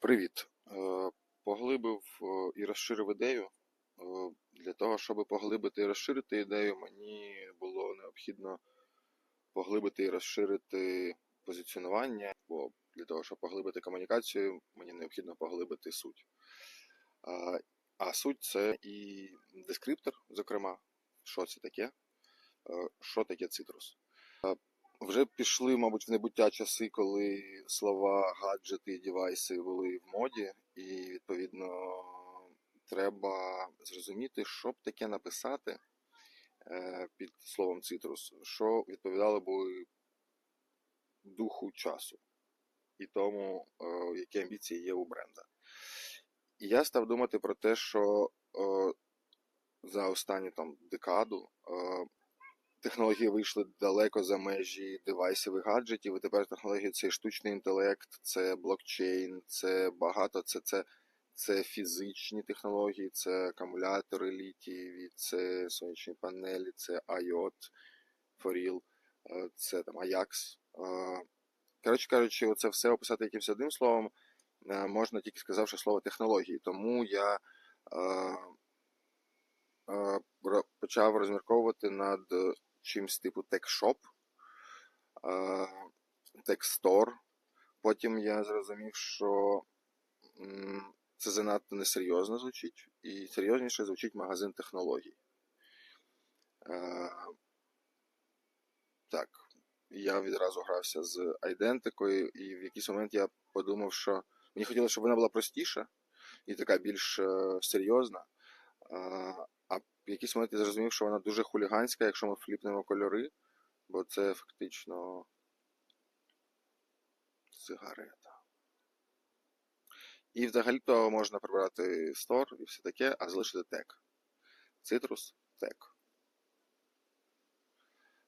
Привіт. Е, Поглибив е, і розширив ідею. Е, Для того, щоб поглибити і розширити ідею, мені було необхідно поглибити і розширити позиціонування, бо для того, щоб поглибити комунікацію, мені необхідно поглибити суть. А, суть це і дескриптор, зокрема, що це таке, що таке цитрус. Вже пішли, мабуть, в небуття часи, коли слова гаджети і девайси були в моді, і відповідно треба зрозуміти, що б таке написати е, під словом цитрус, що відповідало б духу часу і тому, е, які амбіції є у бренда. І я став думати про те, що е, за останню там декаду технології вийшли далеко за межі девайсів і гаджетів, і тепер технології це штучний інтелект, це блокчейн, це багато, це, це, це фізичні технології, це акумулятори літієві, це сонячні панелі, це IOT, Foril, е, це там Ajax. Е, Коротше кажучи, оце все описати якимось одним словом е, можна тільки сказавши слово технології. Тому я почав розмірковувати над чимсь типу TechShop, е, TechStore. Потім я зрозумів, що це занадто несерйозно звучить, і серйозніше звучить магазин технологій. Е, так, я відразу грався з айдентикою, і в якийсь момент я подумав, що мені хотілося, щоб вона була простіша і така більш е, серйозна. В якийсь момент я зрозумів, що вона дуже хуліганська, якщо ми фліпнемо кольори, бо це фактично сигарета. І взагалі-то можна прибрати стор і все таке, а залишити тек. Цитрус тек.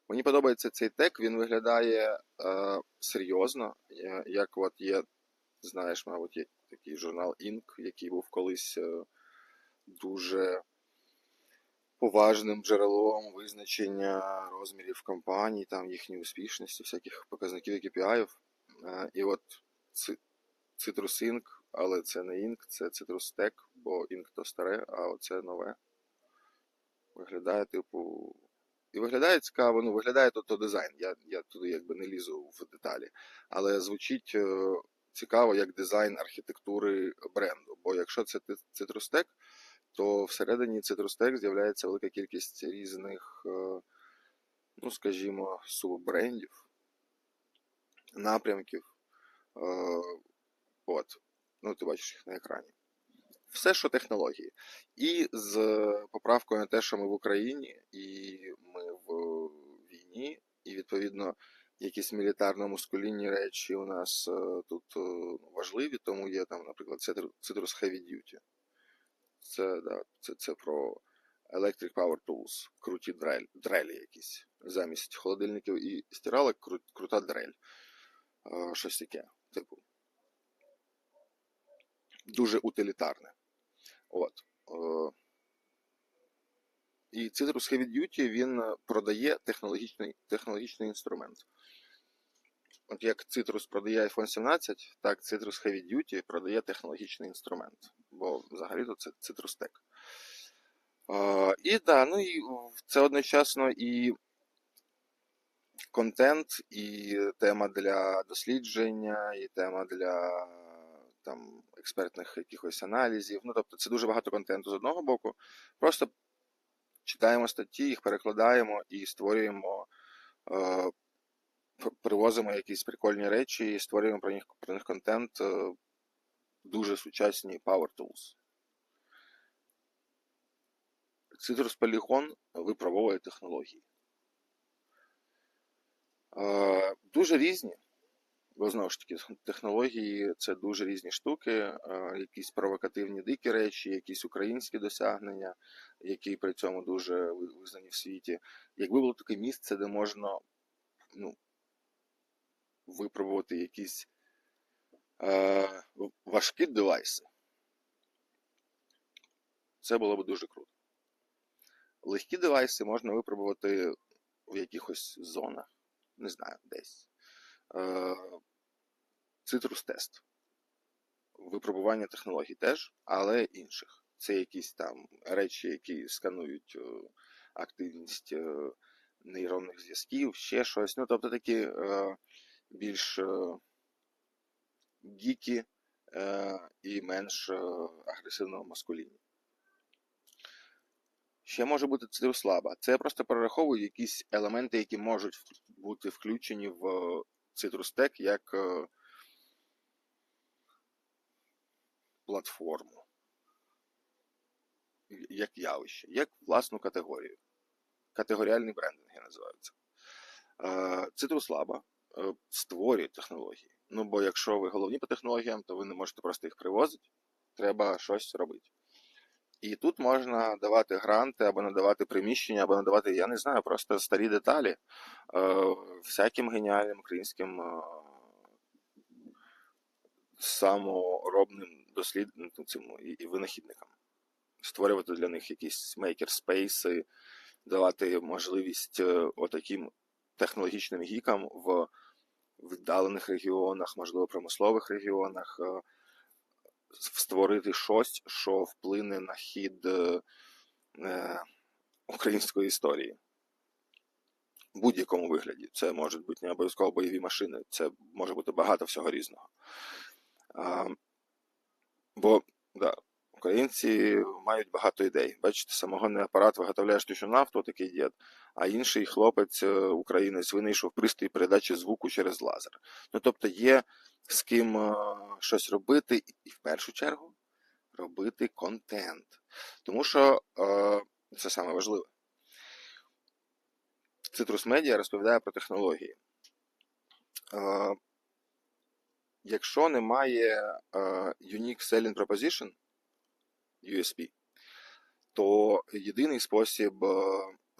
Мені подобається цей тек, він виглядає е, серйозно, е, як от є, знаєш, мабуть, є такий журнал Inc., який був колись е, дуже поважним джерелом визначення розмірів компаній, там їхньої успішності, всяких показників KPI. Е, і от Citrus Inc., але це не Inc., це Citrus Tech, бо Inc. то старе, а оце нове. Виглядає, типу. І виглядає цікаво, ну виглядає то, то дизайн. Я, я туди якби не лізу в деталі. Але звучить е, цікаво як дизайн архітектури бренду. Бо якщо це Citrus Tech, то всередині Tech з'являється велика кількість різних, е, ну скажімо, суббрендів, напрямків. Е, От. Ну, ти бачиш їх на екрані. Все, що технології. І з поправкою на те, що ми в Україні, і ми в війні, і відповідно якісь мілітарно-мускулінні речі у нас е, тут важливі, тому є там, наприклад, Citrus Heavy Duty. Це, да, це, це про Electric Power Tools, круті дрель, дрелі якісь. Замість холодильників і стиралок кру, крута дрель. Щось таке, типу. Дуже утилітарне. От. Е, І Citrus Heavy Duty він продає технологічний, технологічний інструмент. От як Citrus продає iPhone 17, так Citrus Heavy Duty продає технологічний інструмент. Бо взагалі-то це Tech. Е, І да, ну і це одночасно і контент, і тема для дослідження, і тема для там експертних якихось аналізів. Ну, тобто це дуже багато контенту з одного боку. Просто читаємо статті, їх перекладаємо і створюємо, е, привозимо якісь прикольні речі і створюємо про них, про них контент, е, дуже сучасні Power Tools. Citrus Polygon випробовує технології. Е, Дуже різні. Бо знову ж таки, технології це дуже різні штуки, е, якісь провокативні дикі речі, якісь українські досягнення, які при цьому дуже визнані в світі. Якби було таке місце, де можна ну, випробувати якісь е, важкі девайси, це було б дуже круто. Легкі девайси можна випробувати в якихось зонах, не знаю, десь. Е, Цитрус тест. випробування технологій теж, але інших. Це якісь там речі, які сканують е, активність е, нейронних зв'язків, ще щось. Ну, тобто такі більш гікі е, і менш е, агресивного маскуління. Ще може бути цитрус лаба. Це я просто перераховую якісь елементи, які можуть бути включені в Tech як е, платформу, як явище, як власну категорію. Категоріальний брендинг я називаю це. Е, створює технології. Ну, бо якщо ви головні по технологіям, то ви не можете просто їх привозити, треба щось робити. І тут можна давати гранти, або надавати приміщення, або надавати, я не знаю, просто старі деталі е, всяким геніальним українським е, саморобним дослідникам цим і, і винахідникам. Створювати для них якісь мейкерспейси, давати можливість е, отаким технологічним гікам в віддалених регіонах, можливо, промислових регіонах, е, створити щось, що вплине на хід е, е, української історії. В будь-якому вигляді. Це можуть бути не обов'язково бойові машини, це може бути багато всього різного. Бо да, українці мають багато ідей. Бачите, самогонний апарат виготовляє штучну нафту, такий дід, а інший хлопець, е, українець, винайшов пристрій передачі звуку через лазер. Ну тобто є з ким е, щось робити, і в першу чергу робити контент. Тому що е, це саме важливе. Citrus Media розповідає про технології. Е, якщо немає е, Unique Selling Proposition, USP, то єдиний спосіб е,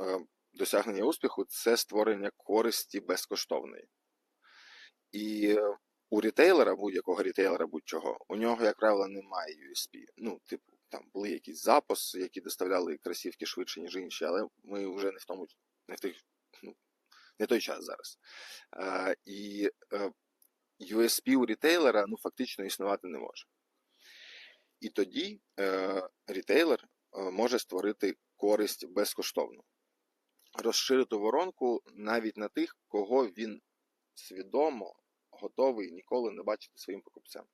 е, досягнення успіху це створення користі безкоштовної. І у рітейлера, будь-якого рітейлера, будь-чого, у нього, як правило, немає USP. Ну, типу, там були якісь записи, які доставляли кросівки швидше, ніж інші, але ми вже не в тому, не в тих, ну, не той час зараз. Е, і USP у рітейлера ну, фактично існувати не може. І тоді е, рітейлер е, може створити користь безкоштовно, розширити воронку навіть на тих, кого він свідомо готовий ніколи не бачити своїм покупцем.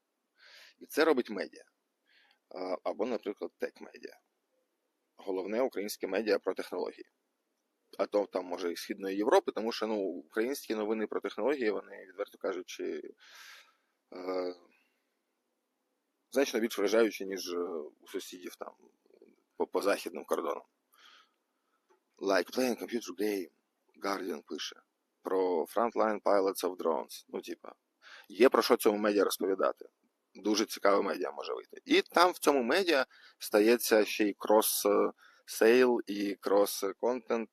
І це робить медіа. Е, Або, наприклад, тек-медіа. Головне українське медіа про технології. А то там, може, і Східної Європи, тому що ну, українські новини про технології, вони, відверто кажучи, е, значно більш вражаючі, ніж е, у сусідів там по, по західним кордонам. Like playing computer game, Guardian пише. Про Frontline Pilots of Drones. Ну, типа, є про що цьому медіа розповідати. Дуже цікаве медіа може вийти. І там в цьому медіа стається ще й крос-сейл і крос-контент.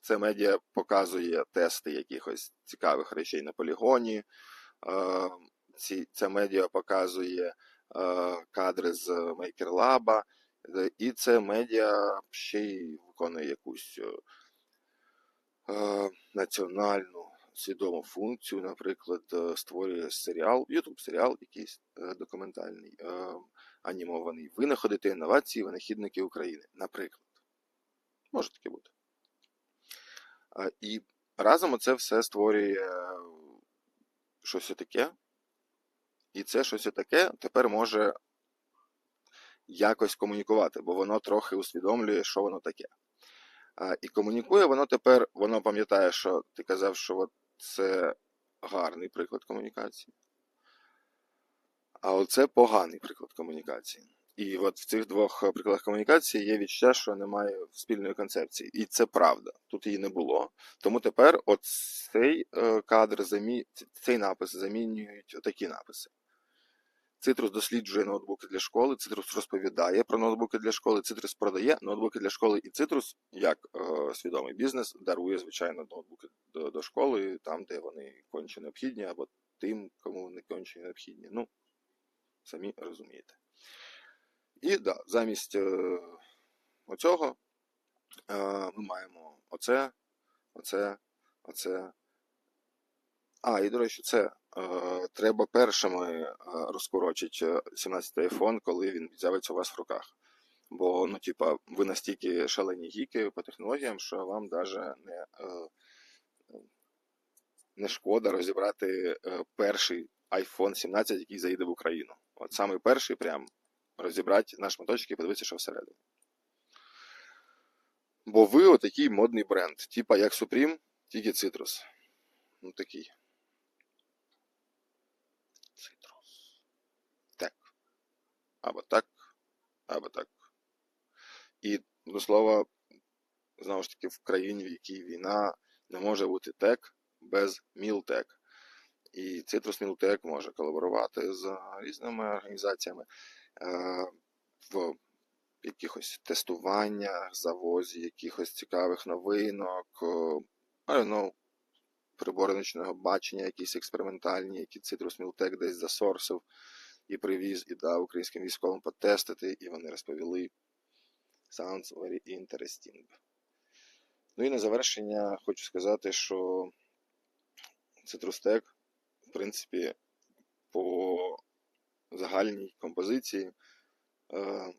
Це медіа показує тести якихось цікавих речей на полігоні. Ці, Це медіа показує е, кадри з MakerLab. Е, І це медіа ще й виконує якусь е, національну свідому функцію, наприклад, створює серіал, YouTube серіал якийсь документальний, анімований, винаходи та інновації винахідники України, наприклад. Може таке бути. І разом це все створює щось таке. І це щось таке тепер може якось комунікувати, бо воно трохи усвідомлює, що воно таке. І комунікує воно тепер, воно пам'ятає, що ти казав, що це гарний приклад комунікації. А оце поганий приклад комунікації. І от в цих двох прикладах комунікації є відчуття, що немає спільної концепції. І це правда. Тут її не було. Тому тепер от цей е, кадр, замі... цей напис замінюють отакі написи. Цитрус досліджує ноутбуки для школи, Цитрус розповідає про ноутбуки для школи, Цитрус продає ноутбуки для школи, і Цитрус, як е, свідомий бізнес, дарує, звичайно, ноутбуки до, до школи, там, де вони конче необхідні, або тим, кому вони конче необхідні. Ну, самі розумієте. І да, замість е, оцього е, ми маємо оце, оце, оце. А, і до речі, це треба першими е, розкорочити 17 iPhone, коли він з'явиться у вас в руках. Бо, ну, типа, ви настільки шалені гіки по технологіям, що вам даже не, е, не шкода розібрати е, перший iPhone 17, який заїде в Україну. От саме перший прям розібрати на шматочки і подивитися, що всередині. Бо ви отакий модний бренд, типа як Supreme, тільки Citrus. Ну такий. Citrus. Так. Або так, або так. І, до слова, знову ж таки, в країні, в якій війна, не може бути тек без Мілтек. І Citrus Мілтек може колаборувати з різними організаціями е, в якихось тестуваннях, завозі якихось цікавих новинок, е, I прибори нічного бачення, якісь експериментальні, які Citrus Мілтек десь засорсив і привіз, і дав українським військовим потестити, і вони розповіли. Sounds very interesting. Ну і на завершення хочу сказати, що Tech, в принципі, по загальній композиції е,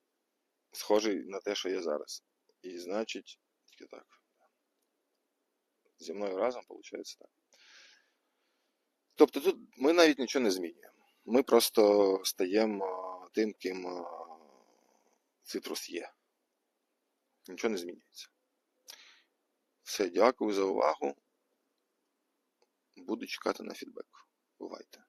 схожий на те, що є зараз. І значить, тільки так. Зі мною разом виходить так. Тобто тут ми навіть нічого не змінюємо. Ми просто стаємо тим, ким е, цитрус є. Нічого не змінюється. Все, дякую за увагу. Буду чекати на фідбек. Бувайте.